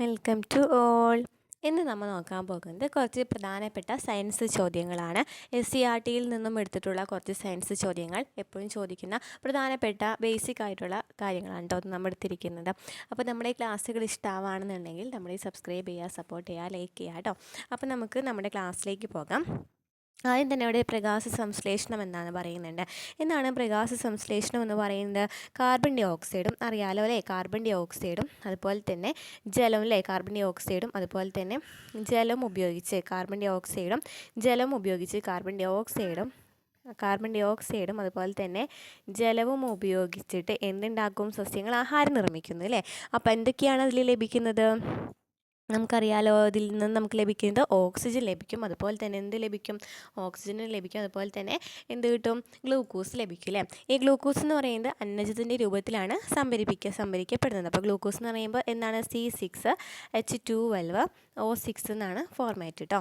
Welcome to all ഇന്ന് നമ്മൾ നോക്കാൻ പോകുന്നത് കുറച്ച് പ്രധാനപ്പെട്ട സയൻസ് ചോദ്യങ്ങളാണ്. എസ് സി ആർ ടിയിൽ നിന്നും എടുത്തിട്ടുള്ള കുറച്ച് സയൻസ് ചോദ്യങ്ങൾ എപ്പോഴും ചോദിക്കുന്ന പ്രധാനപ്പെട്ട ബേസിക് ആയിട്ടുള്ള കാര്യങ്ങളാണ് കേട്ടോ നമ്മൾ എടുത്തിരിക്കുന്നത്. അപ്പോൾ നമ്മുടെ ഈ ക്ലാസ്സുകൾ ഇഷ്ടമാവുകയാണെന്നുണ്ടെങ്കിൽ നമ്മൾ ഈ സബ്സ്ക്രൈബ് ചെയ്യുക സപ്പോർട്ട് ചെയ്യുക ലൈക്ക് ചെയ്യുക കേട്ടോ. അപ്പോൾ നമുക്ക് നമ്മുടെ ക്ലാസ്സിലേക്ക് പോകാം. ആദ്യം തന്നെ ഇവിടെ പ്രകാശ സംശ്ലേഷണം എന്നാണ് പറയുന്നുണ്ട്. എന്താണ് പ്രകാശ സംശ്ലേഷണം എന്ന് പറയുന്നത്? കാർബൺ ഡൈ ഓക്സൈഡും അറിയാലോ അല്ലേ? കാർബൺ ഡൈ ഓക്സൈഡും അതുപോലെ തന്നെ ജലം അല്ലേ? കാർബൺ ഡൈ ഓക്സൈഡും അതുപോലെ തന്നെ ജലം ഉപയോഗിച്ച് കാർബൺ ഡൈ ഓക്സൈഡും ജലം ഉപയോഗിച്ച് കാർബൺ ഡൈ ഓക്സൈഡും കാർബൺ ഡൈ ഓക്സൈഡും അതുപോലെ തന്നെ ജലവും ഉപയോഗിച്ചിട്ട് എന്തുണ്ടാക്കും? സസ്യങ്ങൾ ആഹാരം നിർമ്മിക്കുന്നു അല്ലേ? അപ്പോൾ എന്തൊക്കെയാണ് അതിൽ ലഭിക്കുന്നത്? നമുക്കറിയാലോ ഇതിൽ നിന്ന് നമുക്ക് ലഭിക്കുന്നത് ഓക്സിജൻ ലഭിക്കും. അതുപോലെ തന്നെ എന്ത് ലഭിക്കും? ഓക്സിജൻ ലഭിക്കും. അതുപോലെ തന്നെ എന്ത് കിട്ടും? ഗ്ലൂക്കോസ് ലഭിക്കും അല്ലേ ഈ ഗ്ലൂക്കോസ് എന്ന് പറയുന്നത് അന്നജത്തിന്റെ രൂപത്തിലാണ് സംഭരിപ്പിക്കുക സംഭരിക്കപ്പെടുന്നത്. അപ്പോൾ ഗ്ലൂക്കോസ് എന്ന് പറയുമ്പോൾ എന്താണ്? C six H two twelve O six എന്നാണ് ഫോർമാറ്റ് കേട്ടോ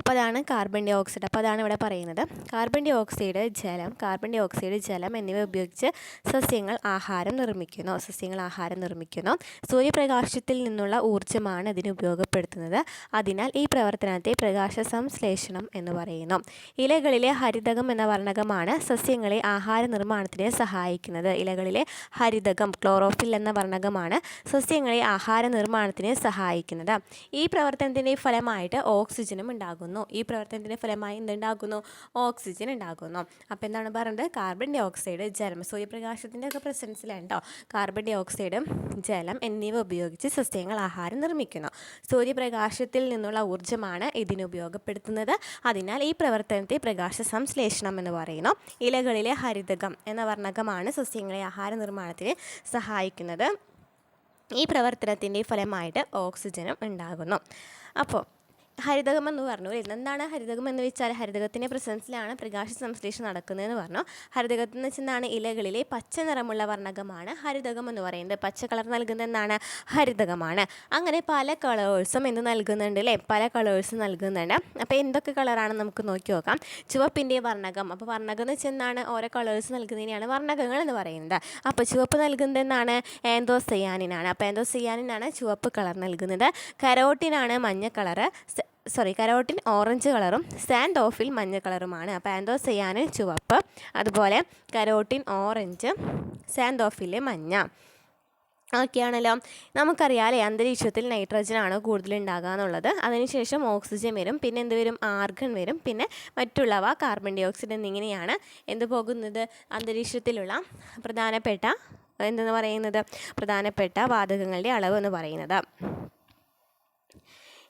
അപ്പോൾ അതാണ് കാർബൺ ഡൈ ഓക്സൈഡ് അപ്പോൾ അതാണ് ഇവിടെ പറയുന്നത്. കാർബൺ ഡൈ ഓക്സൈഡ് ജലം കാർബൺ ഡൈ ഓക്സൈഡ് ജലം എന്നിവ ഉപയോഗിച്ച് സസ്യങ്ങൾ ആഹാരം നിർമ്മിക്കുന്നു. സസ്യങ്ങൾ ആഹാരം നിർമ്മിക്കുന്നു. സൂര്യപ്രകാശത്തിൽ നിന്നുള്ള ഊർജമാണ് ഇതിന് ഉപയോഗപ്പെടുത്തുന്നത്. അതിനാൽ ഈ പ്രവർത്തനത്തെ പ്രകാശ സംശ്ലേഷണം എന്ന് പറയുന്നു. ഇലകളിലെ ഹരിതകം എന്ന വർണകമാണ് സസ്യങ്ങളെ ആഹാര നിർമ്മാണത്തിന് സഹായിക്കുന്നത്. ഇലകളിലെ ഹരിതകം ക്ലോറോഫിൽ എന്ന വർണകമാണ് സസ്യങ്ങളെ ആഹാര നിർമ്മാണത്തിന് സഹായിക്കുന്നത്. ഈ പ്രവർത്തനത്തിന്റെ ഫലമായിട്ട് ഓക്സിജനും ഉണ്ടാകുന്നു. ഈ പ്രവർത്തനത്തിന്റെ ഫലമായി എന്തുണ്ടാകുന്നു? ഓക്സിജൻ ഉണ്ടാകുന്നു. അപ്പോൾ എന്താണ് പറയുന്നത് കാർബൺ ഡൈ ഓക്സൈഡ് ജലം സൂര്യപ്രകാശത്തിന്റെ ഒക്കെ പ്രസൻസിലാണ് കേട്ടോ കാർബൺ ഡൈ ഓക്സൈഡ് ജലം എന്നിവ ഉപയോഗിച്ച് സസ്യങ്ങൾ ആഹാരം നിർമ്മിക്കുന്നു. സൂര്യപ്രകാശത്തിൽ നിന്നുള്ള ഊർജമാണ് ഇതിന് ഉപയോഗപ്പെടുത്തുന്നത്. അതിനാൽ ഈ പ്രവർത്തനത്തെ പ്രകാശ സംശ്ലേഷണം എന്ന് പറയുന്നു. ഇലകളിലെ ഹരിതകം എന്ന വർണകമാണ് സസ്യങ്ങളെ ആഹാര നിർമ്മാണത്തിന് സഹായിക്കുന്നത്. ഈ പ്രവർത്തനത്തിന്റെ ഫലമായിട്ട് ഓക്സിജനും ഉണ്ടാകുന്നു. അപ്പോൾ ഹരിതകം എന്ന് പറഞ്ഞു. എന്താണ് ഹരിതകം എന്ന് വെച്ചാൽ ഹരിതകത്തിന്റെ പ്രസൻസിലാണ് പ്രകാശ സംശ്ലേഷണം നടക്കുന്നതെന്ന് പറഞ്ഞു. ഹരിതകത്തിൽ എന്ന് വെച്ചെന്നാണ് ഇലകളിലെ പച്ച നിറമുള്ള വർണകമാണ് ഹരിതകം എന്ന് പറയുന്നത്. പച്ച കളർ നൽകുന്ന എന്താണ്? ഹരിതകമാണ്. അങ്ങനെ പല കളേഴ്സും എന്ത് നൽകുന്നുണ്ട് അല്ലേ? പല കളേഴ്സ് നൽകുന്നുണ്ട്. അപ്പോൾ എന്തൊക്കെ കളറാണ് നമുക്ക് നോക്കി നോക്കാം. ചുവപ്പിന്റെ വർണകം. അപ്പോൾ വർണകം എന്ന് വെച്ചാൽ ഓരോ കളേഴ്സ് നൽകുന്നതിനെയാണ് വർണകങ്ങൾ എന്ന് പറയുന്നത്. അപ്പോൾ ചുവപ്പ് നൽകുന്നത് എന്താണ്? അപ്പോൾ ആൻതോസയാനിനാണ് ചുവപ്പ് കളർ നൽകുന്നത്. കരോട്ടിനാണ് മഞ്ഞ കളറ് സോറി കരോട്ടിൻ ഓറഞ്ച് കളറും സാൻഡ് ഓഫിൽ മഞ്ഞ കളറുമാണ്. അപ്പോൾ ആൻതോസയാനിൻ ചുവപ്പ് അതുപോലെ കരോട്ടിൻ ഓറഞ്ച് സാൻഡ് ഓഫിൽ മഞ്ഞ. ഓക്കെയാണല്ലോ. നമുക്കറിയാമല്ലേ അന്തരീക്ഷത്തിൽ നൈട്രജനാണ് കൂടുതലുണ്ടാകുക എന്നുള്ളത്. അതിനുശേഷം ഓക്സിജൻ വരും പിന്നെ എന്ത് വരും? ആർഗൺ വരും. പിന്നെ മറ്റുള്ളവ കാർബൺ ഡൈ ഓക്സൈഡ് എന്നിങ്ങനെയാണ് എന്ത് പോകുന്നത്? അന്തരീക്ഷത്തിലുള്ള പ്രധാനപ്പെട്ട എന്തെന്ന് പറയുന്നത്? പ്രധാനപ്പെട്ട വാതകങ്ങളുടെ അളവ് എന്ന് പറയുന്നത്.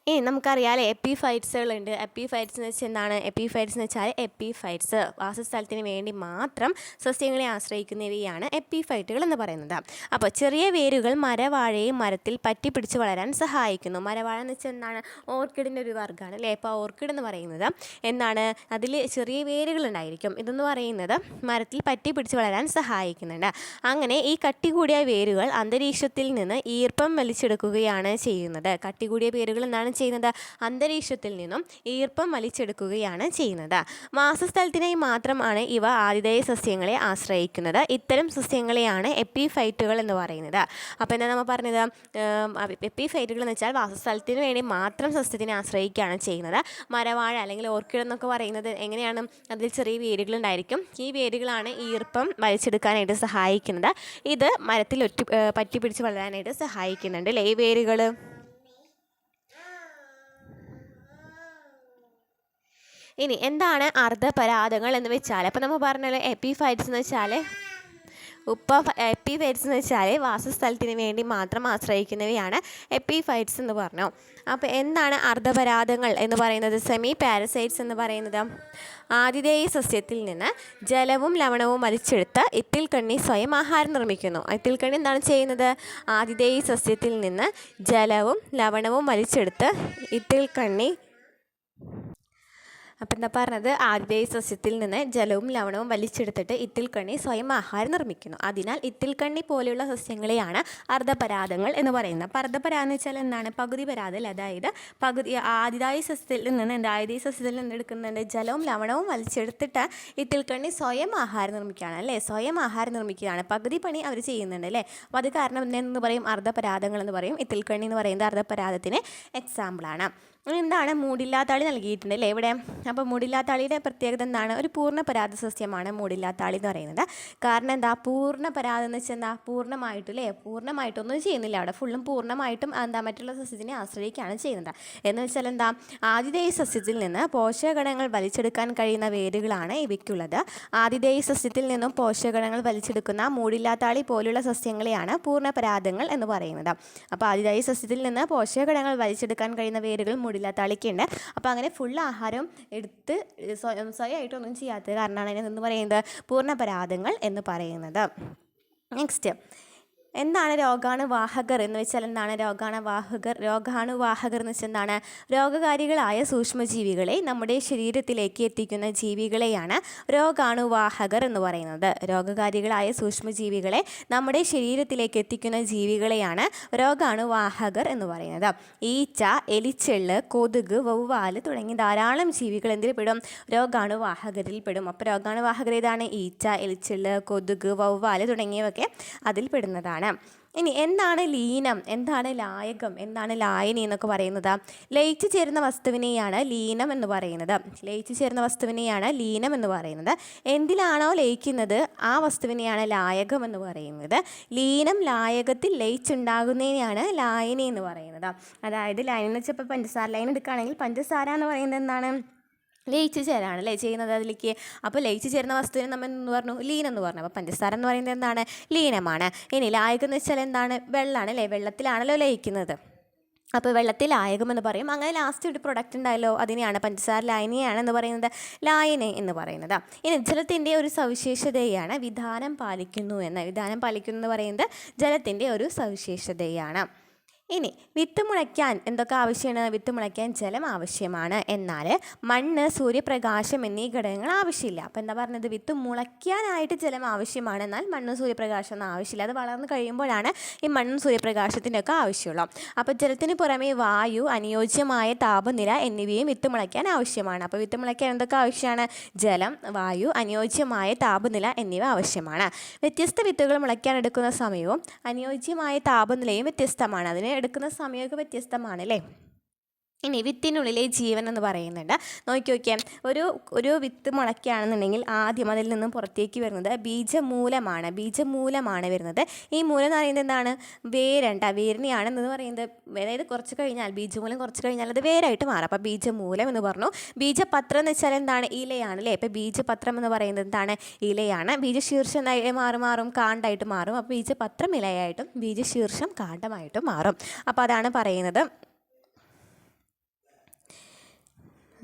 ഇനി നമുക്കറിയാമല്ലേ എപ്പി ഫൈറ്റ്സുകളുണ്ട് എപ്പി ഫൈറ്റ്സ് എന്ന് വെച്ചാൽ എന്താണ്? എപ്പി ഫൈറ്റ്സ് എന്ന് വെച്ചാൽ എപ്പി ഫൈറ്റ്സ് വാസസ്ഥലത്തിന് വേണ്ടി മാത്രം സസ്യങ്ങളെ ആശ്രയിക്കുന്നവയാണ് എപ്പി ഫൈറ്റുകൾ എന്ന് പറയുന്നത്. അപ്പോൾ ചെറിയ വേരുകൾ മരവാഴയെ മരത്തിൽ പറ്റിപ്പിടിച്ച് വളരാൻ സഹായിക്കുന്നു. മരവാഴ എന്ന് വെച്ചാൽ എന്താണ്? ഓർക്കിഡിന്റെ ഒരു വർഗമാണ് അല്ലേ? അപ്പോൾ ഓർക്കിഡ് എന്ന് പറയുന്നത് എന്താണ്? അതിൽ ചെറിയ വേരുകൾ ഉണ്ടായിരിക്കും. ഇതെന്ന് പറയുന്നത് മരത്തിൽ പറ്റിപ്പിടിച്ച് വളരാൻ സഹായിക്കുന്നുണ്ട്. അങ്ങനെ ഈ കട്ടി കൂടിയ വേരുകൾ അന്തരീക്ഷത്തിൽ നിന്ന് ഈർപ്പം വലിച്ചെടുക്കുകയാണ് ചെയ്യുന്നത്. കട്ടി കൂടിയ വേരുകൾ ചെയ്യുന്നത്. അന്തരീക്ഷത്തിൽ നിന്നും ഈർപ്പം വലിച്ചെടുക്കുകയാണ് ചെയ്യുന്നത്. വാസസ്ഥലത്തിനായി മാത്രമാണ് ഇവ ആതിഥേയ സസ്യങ്ങളെ ആശ്രയിക്കുന്നത്. ഇത്തരം സസ്യങ്ങളെയാണ് എപ്പിഫൈറ്റുകൾ എന്ന് പറയുന്നത്. അപ്പോൾ എന്താ നമ്മൾ പറഞ്ഞത്? എപ്പിഫൈറ്റുകൾ എന്ന് വെച്ചാൽ വാസസ്ഥലത്തിന് വേണ്ടി മാത്രം സസ്യത്തിനെ ആശ്രയിക്കുകയാണ് ചെയ്യുന്നത്. മരവാഴ അല്ലെങ്കിൽ ഓർക്കിഡ് എന്നൊക്കെ പറയുന്നത് എങ്ങനെയാണ്? അതിൽ ചെറിയ വേരുകൾ ഉണ്ടായിരിക്കും. ഈ വേരുകളാണ് ഈർപ്പം വലിച്ചെടുക്കാനായിട്ട് സഹായിക്കുന്നത്. ഇത് മരത്തിൽ ഒറ്റ പറ്റി പിടിച്ച് വളരാനായിട്ട് സഹായിക്കുന്നുണ്ട് അല്ലേ ഈ വേരുകൾ ഇനി എന്താണ് അർദ്ധപരാതങ്ങൾ എന്ന് വെച്ചാൽ അപ്പോൾ നമ്മൾ പറഞ്ഞല്ലോ എപ്പിഫൈറ്റ്സ് എന്ന് വെച്ചാൽ ഉപ്പ എപ്പിഫൈറ്റ്സ് എന്ന് വെച്ചാൽ വാസസ്ഥലത്തിന് വേണ്ടി മാത്രം ആശ്രയിക്കുന്നവയാണ് എപ്പിഫൈറ്റ്സ് എന്ന് പറഞ്ഞു. അപ്പോൾ എന്താണ് അർദ്ധപരാതങ്ങൾ എന്ന് പറയുന്നത്? സെമി പാരസൈറ്റ്സ് എന്ന് പറയുന്നത് ആതിഥേയ സസ്യത്തിൽ നിന്ന് ജലവും ലവണവും വലിച്ചെടുത്ത് ഇത്തിൽ കണ്ണി സ്വയം ആഹാരം നിർമ്മിക്കുന്നു. ഇത്തിൽ കണ്ണി എന്താണ് ചെയ്യുന്നത്? ആതിഥേയ സസ്യത്തിൽ നിന്ന് ജലവും ലവണവും വലിച്ചെടുത്ത് ഇത്തിൽ കണ്ണി അപ്പം എന്താ പറഞ്ഞത്? ആതിഥേയ സസ്യത്തിൽ നിന്ന് ജലവും ലവണവും വലിച്ചെടുത്തിട്ട് ഇത്തിൽക്കണ്ണി സ്വയം ആഹാരം നിർമ്മിക്കുന്നു. അതിനാൽ ഇത്തിൽക്കണ്ണി പോലെയുള്ള സസ്യങ്ങളെയാണ് അർദ്ധപരാതങ്ങൾ എന്ന് പറയുന്നത്. അപ്പോൾ അർദ്ധപരാതം എന്ന് വെച്ചാൽ എന്താണ്? പകുതി പരാതൽ അതായത് പകുതി ആതിഥായ സസ്യത്തിൽ നിന്ന് എന്താ? ആതിഥേയ സസ്യത്തിൽ നിന്ന് എടുക്കുന്നുണ്ട് ജലവും ലവണവും വലിച്ചെടുത്തിട്ട് ഇത്തിൽക്കണ്ണി സ്വയം ആഹാരം നിർമ്മിക്കുകയാണ് അല്ലേ? സ്വയം ആഹാരം നിർമ്മിക്കുകയാണ്. പകുതി പണി അവർ ചെയ്യുന്നുണ്ട് അല്ലേ? അപ്പോൾ അത് കാരണം എന്ന് പറയും? അർദ്ധപരാതങ്ങൾ എന്ന് പറയും. ഇത്തിൽക്കണ്ണി എന്ന് പറയുന്നത് അർദ്ധപരാതത്തിന് എക്സാമ്പിളാണ് എന്താണ് മൂടില്ലാത്താളി നൽകിയിട്ടുണ്ട് അല്ലേ? ഇവിടെ അപ്പോൾ മൂടില്ലാത്താളിയുടെ പ്രത്യേകത എന്താണ്? ഒരു പൂർണ പരാത സസ്യമാണ് മൂടില്ലാത്താളി എന്ന് പറയുന്നത്. കാരണം എന്താ? പൂർണ പരാത എന്ന് വെച്ചാൽ എന്താ? പൂർണമായിട്ടും അല്ലേ? പൂർണമായിട്ടൊന്നും ചെയ്യുന്നില്ല. അവിടെ ഫുള്ളും പൂർണമായിട്ടും എന്താ? മറ്റുള്ള സസ്യത്തിനെ ആശ്രയിക്കുകയാണ് ചെയ്യുന്നത്. എന്ന് വെച്ചാൽ എന്താ? ആതിഥേയ സസ്യത്തിൽ നിന്ന് പോഷകഘടകങ്ങൾ വലിച്ചെടുക്കാൻ കഴിയുന്ന വേരുകളാണ് ഇവയ്ക്കുള്ളത്. ആതിഥേയ സസ്യത്തിൽ നിന്നും പോഷകഘടകങ്ങൾ വലിച്ചെടുക്കുന്ന മൂടില്ലാത്താളി പോലുള്ള സസ്യങ്ങളെയാണ് പൂർണ പരാതങ്ങൾ എന്ന് പറയുന്നത്. അപ്പോൾ ആതിഥേയ സസ്യത്തിൽ നിന്ന് പോഷകഘടകങ്ങൾ വലിച്ചെടുക്കാൻ കഴിയുന്ന വേരുകൾ മൂടില്ലാത്താളിക്കുണ്ട് അപ്പോൾ അങ്ങനെ ഫുൾ ആഹാരം എടുത്ത് സ്വയം സ്വയമായിട്ടൊന്നും ചെയ്യാത്തത് കാരണമാണ് അതിനെ എന്ന് പറയുന്നത് പൂർണപരാധങ്ങൾ എന്ന് പറയുന്നത്. നെക്സ്റ്റ് എന്താണ് രോഗാണുവാഹകർ എന്ന് വെച്ചാൽ എന്താണ് രോഗാണുവാഹകർ? രോഗാണുവാഹകർ എന്ന് വെച്ചാൽ എന്താണ്? രോഗകാരികളായ സൂക്ഷ്മജീവികളെ നമ്മുടെ ശരീരത്തിലേക്ക് എത്തിക്കുന്ന ജീവികളെയാണ് രോഗാണുവാഹകർ എന്ന് പറയുന്നത്. രോഗകാരികളായ സൂക്ഷ്മജീവികളെ നമ്മുടെ ശരീരത്തിലേക്ക് എത്തിക്കുന്ന ജീവികളെയാണ് രോഗാണുവാഹകർ എന്ന് പറയുന്നത്. ഈച്ച എലിച്ചെള്ള് കൊതുക് വവ്വാൽ തുടങ്ങി ധാരാളം ജീവികൾ എന്തിൽ പെടും? രോഗാണുവാഹകരിൽ പെടും. അപ്പോൾ രോഗാണുവാഹകർ ഏതാണ്? ഈച്ച എലിച്ചെള്ള് കൊതുക് വവ്വാൽ തുടങ്ങിയവയൊക്കെ അതിൽ പെടുന്നതാണ്. ഇനി എന്താണ് ലീനം? എന്താണ് ലായകം? എന്താണ് ലായനി എന്നൊക്കെ പറയുന്നത്? ലയിച്ചു ചേരുന്ന വസ്തുവിനെയാണ് ലീനം എന്ന് പറയുന്നത്. ലയിച്ചു ചേരുന്ന വസ്തുവിനെയാണ് ലീനം എന്ന് പറയുന്നത്. എന്തിലാണോ ലയിക്കുന്നത്? ആ വസ്തുവിനെയാണ് ലായകം എന്ന് പറയുന്നത്. ലീനം ലായകത്തിൽ ലയിച്ചുണ്ടാകുന്നതിനെയാണ് ലായനി എന്ന് പറയുന്നത്. അതായത് ലൈൻ എന്ന് വെച്ചാൽ ഇപ്പോൾ പഞ്ചസാര. ലൈൻ എടുക്കുകയാണെങ്കിൽ പഞ്ചസാര എന്ന് പറയുന്നത് എന്താണ്? ലയിച്ച് ചേരാണ് അല്ലേ ചെയ്യുന്നത് അതിലേക്ക്? അപ്പോൾ ലയിച്ച് ചേരുന്ന വസ്തുവിനെ നമ്മൾ എന്ന് പറഞ്ഞു? ലീൻ എന്ന് പറഞ്ഞു. അപ്പോൾ പഞ്ചസാര എന്ന് പറയുന്നത് എന്താണ്? ലീനമാണ്. ഇനി ലായകം എന്ന് വെച്ചാൽ എന്താണ്? വെള്ളമാണ് അല്ലേ? വെള്ളത്തിലാണല്ലോ ലയിക്കുന്നത്. അപ്പോൾ വെള്ളത്തിൽ ലായകം എന്ന് പറയും. അങ്ങനെ ലാസ്റ്റ് ഒരു പ്രൊഡക്റ്റ് ഉണ്ടായല്ലോ അതിനെയാണ് പഞ്ചസാര. ലായനിയാണ് എന്ന് പറയുന്നത്. ലായനി എന്ന് പറയുന്നത്. ഇനി ജലത്തിന്റെ ഒരു സവിശേഷതയാണ് വിധാനം പാലിക്കുന്നു എന്ന്. വിധാനം പാലിക്കുന്നു എന്ന് പറയുന്നത് ജലത്തിന്റെ ഒരു സവിശേഷതയാണ്. ഇനി വിത്ത് മുളയ്ക്കാൻ എന്തൊക്കെ ആവശ്യമാണ്? വിത്ത് മുളയ്ക്കാൻ ജലം ആവശ്യമാണ്. എന്നാൽ മണ്ണ് സൂര്യപ്രകാശം എന്നീ ഘടകങ്ങൾ ആവശ്യമില്ല. അപ്പോൾ എന്താ പറഞ്ഞത്? വിത്ത് മുളയ്ക്കാനായിട്ട് ജലം ആവശ്യമാണ്. എന്നാൽ മണ്ണും സൂര്യപ്രകാശം ഒന്നും ആവശ്യമില്ല. അത് വളർന്നു കഴിയുമ്പോഴാണ് ഈ മണ്ണും സൂര്യപ്രകാശത്തിന്റെ ഒക്കെ ആവശ്യമുള്ളൂ. അപ്പോൾ ജലത്തിന് പുറമേ വായു അനുയോജ്യമായ താപനില എന്നിവയും വിത്ത് മുളയ്ക്കാൻ ആവശ്യമാണ്. അപ്പോൾ വിത്ത് മുളയ്ക്കാൻ എന്തൊക്കെ ആവശ്യമാണ്? ജലം വായു അനുയോജ്യമായ താപനില എന്നിവ ആവശ്യമാണ്. വ്യത്യസ്ത വിത്തുകൾ മുളയ്ക്കാൻ എടുക്കുന്ന സമയവും അനുയോജ്യമായ താപനിലയും വ്യത്യസ്തമാണ്. അതിന് എടുക്കുന്ന സമയമൊക്കെ വ്യത്യസ്തമാണ് അല്ലേ? ഇനി വിത്തിനുള്ളിലെ ജീവൻ എന്ന് പറയുന്നുണ്ട്. നോക്കി നോക്കിയാൽ ഒരു ഒരു വിത്ത് മുളയ്ക്കുകയാണെന്നുണ്ടെങ്കിൽ ആദ്യം അതിൽ നിന്നും പുറത്തേക്ക് വരുന്നത് ബീജമൂലമാണ്. ബീജമൂലമാണ് വരുന്നത്. ഈ മൂലം എന്ന് പറയുന്നത് എന്താണ്? വേരണ്ട വേരിനെയാണ് എന്ന് പറയുന്നത്. അതായത് കുറച്ച് കഴിഞ്ഞാൽ ബീജമൂലം കുറച്ച് കഴിഞ്ഞാൽ അത് വേരായിട്ട് മാറും. അപ്പോൾ ബീജമൂലം എന്ന് പറഞ്ഞു. ബീജപത്രം എന്ന് വെച്ചാൽ എന്താണ്? ഇലയാണ് അല്ലേ? ഇപ്പോൾ ബീജപത്രം എന്ന് പറയുന്നത് എന്താണ്? ഇലയാണ്. ബീജശീർഷം മാറി മാറും കാണ്ടായിട്ട് മാറും. അപ്പോൾ ബീജപത്രം ഇലയായിട്ടും ബീജശീർഷം കാണ്ടമായിട്ടും മാറും. അപ്പോൾ അതാണ് പറയുന്നത്.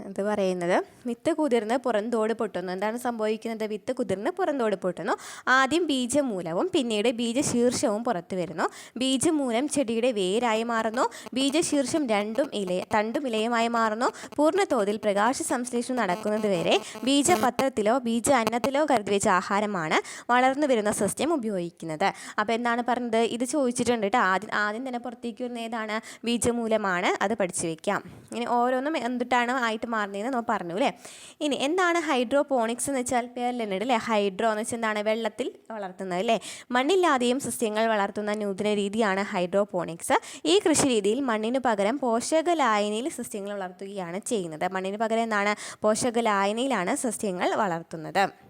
ഇത് പറയുന്നത്. വിത്ത് കുതിർന്ന് പുറന്തോട് പൊട്ടുന്നു. എന്താണ് സംഭവിക്കുന്നത്? വിത്ത് കുതിർന്ന് പുറന്തോട് പൊട്ടുന്നു. ആദ്യം ബീജമൂലവും പിന്നീട് ബീജശീർഷവും പുറത്തു വരുന്നു. ബീജമൂലം ചെടിയുടെ വേരായി മാറുന്നു. ബീജശീർഷം രണ്ടും ഇല തണ്ടും ഇലയുമായി മാറുന്നു. പൂർണതോതിൽ പ്രകാശ സംശ്ലേഷണം നടക്കുന്നത് വരെ ബീജപത്രത്തിലോ ബീജ അന്നത്തിലോ കരുതി വെച്ച ആഹാരമാണ് വളർന്നു വരുന്ന സസ്യം ഉപയോഗിക്കുന്നത്. അപ്പോൾ എന്താണ് പറഞ്ഞത്? ഇത് ചോദിച്ചിട്ടുണ്ട് കേട്ടോ. ആദ്യം ആദ്യം തന്നെ പുറത്തേക്ക് വരുന്ന ഏതാണ്? ബീജമൂലമാണ്. അത് പഠിച്ചു വെക്കാം. ഇനി ഓരോന്നും എന്തിട്ടാണ് ആയിട്ട് മാറുന്നതെന്ന് നമ്മൾ പറഞ്ഞു അല്ലേ? ഇനി എന്താണ് ഹൈഡ്രോപോണിക്സ് എന്ന് വെച്ചാൽ പേരിൽ തന്നെ അല്ലേ ഹൈഡ്രോ എന്ന് വെച്ചാൽ എന്താണ്? വെള്ളത്തിൽ വളർത്തുന്നത് അല്ലേ? മണ്ണില്ലാതെയും സസ്യങ്ങൾ വളർത്തുന്ന നൂതന രീതിയാണ് ഹൈഡ്രോപോണിക്സ്. ഈ കൃഷി രീതിയിൽ മണ്ണിന് പകരം പോഷക ലായനിയിൽ സസ്യങ്ങൾ വളർത്തുകയാണ് ചെയ്യുന്നത്. മണ്ണിന് പകരം എന്താണ്? പോഷക ലായനിയിലാണ് സസ്യങ്ങൾ വളർത്തുന്നത്.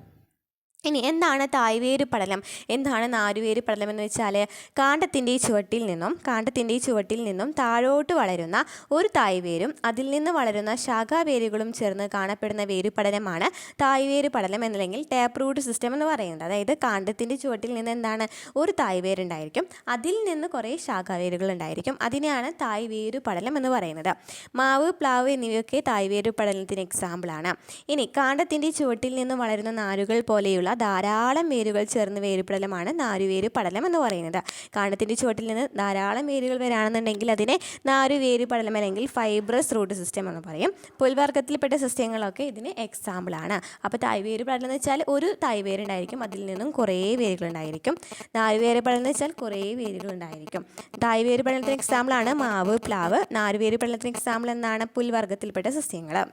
ഇനി എന്താണ് തായ്വേര് പടലം എന്താണ് നാരുവേര് പടലം എന്ന് വെച്ചാൽ കാണ്ടത്തിന്റെ ഈ ചുവട്ടിൽ നിന്നും കാണ്ടത്തിന്റെ ഈ ചുവട്ടിൽ നിന്നും താഴോട്ട് വളരുന്ന ഒരു തായ്വേരും അതിൽ നിന്ന് വളരുന്ന ശാഖാവേരുകളും ചേർന്ന് കാണപ്പെടുന്ന വേരുപടലമാണ് തായ്വേര് പടലം എന്നല്ലെങ്കിൽ ടാപ്പ് റൂട്ട് സിസ്റ്റം എന്ന് പറയുന്നത്. അതായത് കാണ്ടത്തിന്റെ ചുവട്ടിൽ നിന്ന് എന്താണ് ഒരു തായ്വേരുണ്ടായിരിക്കും അതിൽ നിന്ന് കുറേ ശാഖാവേരുകൾ ഉണ്ടായിരിക്കും. അതിനെയാണ് തായ്വേരു പടലം എന്ന് പറയുന്നത്. മാവ് പ്ലാവ് എന്നിവയൊക്കെ തായ്വേരു പടലത്തിന് എക്സാമ്പിളാണ് ഇനി കാണ്ടത്തിന്റെ ചുവട്ടിൽ നിന്ന് വളരുന്ന നാരുകൾ പോലെയുള്ള ധാരാളം വേരുകൾ ചേർന്ന് വേരുപടലമാണ് നാരുവേര് പടലം എന്ന് പറയുന്നത്. കാണ്ടത്തിന്റെ ചുവട്ടിൽ നിന്ന് ധാരാളം വേരുകൾ വരാണെന്നുണ്ടെങ്കിൽ അതിനെ നാരുവേര് പടലം അല്ലെങ്കിൽ ഫൈബ്രസ് റൂട്ട് സിസ്റ്റം എന്ന് പറയും. പുൽവർഗത്തിൽപ്പെട്ട സസ്യങ്ങളൊക്കെ ഇതിന് എക്സാമ്പിളാണ് അപ്പോൾ തായ്വേര് പടലം എന്ന് വെച്ചാൽ ഒരു തായ്വേര് ഉണ്ടായിരിക്കും അതിൽ നിന്നും കുറേ വേരുകൾ ഉണ്ടായിരിക്കും. നാരുവേര് പടലം എന്ന് വെച്ചാൽ കുറേ വേരുകൾ ഉണ്ടായിരിക്കും. തായ്വേര് പടലത്തിന് എക്സാമ്പിളാണ് മാവ് പ്ലാവ്. നാരുവേര് പടലത്തിന് എക്സാമ്പിൾ എന്നാണ് പുൽവർഗത്തിൽപ്പെട്ട സസ്യങ്ങൾ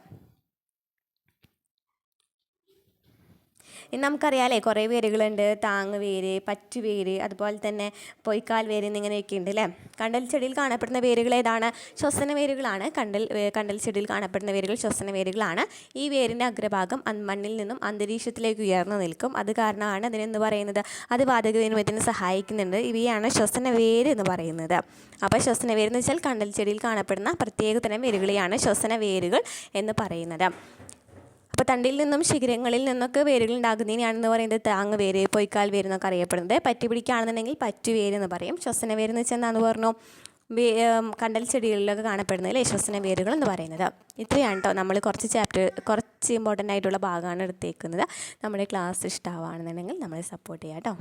നമുക്കറിയാലേ കുറേ വേരുകളുണ്ട്. താങ് വേര് പറ്റുവേര് അതുപോലെ തന്നെ പൊയ്ക്കാൽ വേര് എന്നിങ്ങനെയൊക്കെ ഉണ്ട് അല്ലേ കണ്ടൽ ചെടിയിൽ കാണപ്പെടുന്ന വേരുകൾ ഏതാണ്? ശ്വസന വേരുകളാണ്. കണ്ടൽ കണ്ടൽ ചെടിയിൽ കാണപ്പെടുന്ന വേരുകൾ ശ്വസന വേരുകളാണ്. ഈ വേരിന്റെ അഗ്രഭാഗം മണ്ണിൽ നിന്നും അന്തരീക്ഷത്തിലേക്ക് ഉയർന്നു നിൽക്കും. അത് കാരണമാണ് അതിനെന്ന് പറയുന്നത്? അത് വാതക വിനിമയത്തിന് സഹായിക്കുന്നുണ്ട്. ഇവയാണ് ശ്വസന വേര് എന്ന് പറയുന്നത്. അപ്പോൾ ശ്വസന വേര് എന്ന് വെച്ചാൽ കണ്ടൽ ചെടിയിൽ കാണപ്പെടുന്ന പ്രത്യേകതരം വേരുകളെയാണ് ശ്വസന വേരുകൾ എന്ന് പറയുന്നത്. അപ്പോൾ തണ്ടിൽ നിന്നും ശിഖരങ്ങളിൽ നിന്നൊക്കെ വേരുകൾ ഉണ്ടാകുന്നതിനാണെന്ന് പറയുന്നത് താങ്ങ് വേര് പൊയ്ക്കാൽ വേര് എന്നൊക്കെ അറിയപ്പെടുന്നത്. പറ്റി പിടിക്കുകയാണെന്നുണ്ടെങ്കിൽ പറ്റുവേര് എന്ന് പറയും. ശ്വസന വേര് എന്ന് വെച്ചാൽ എന്താണെന്ന് പറഞ്ഞു? കണ്ടൽ ചെടികളിലൊക്കെ കാണപ്പെടുന്നതിൽ ശ്വസന വേരുകൾ എന്ന് പറയുന്നത്. ഇത്രയാണ് കേട്ടോ നമ്മൾ കുറച്ച് ചാപ്റ്റർ കുറച്ച് ഇമ്പോർട്ടന്റ് ആയിട്ടുള്ള ഭാഗമാണ് എടുത്തേക്കുന്നത്. നമ്മുടെ ക്ലാസ് ഇഷ്ടമാവുകയാണെന്നുണ്ടെങ്കിൽ നമ്മൾ സപ്പോർട്ട് ചെയ്യാം കേട്ടോ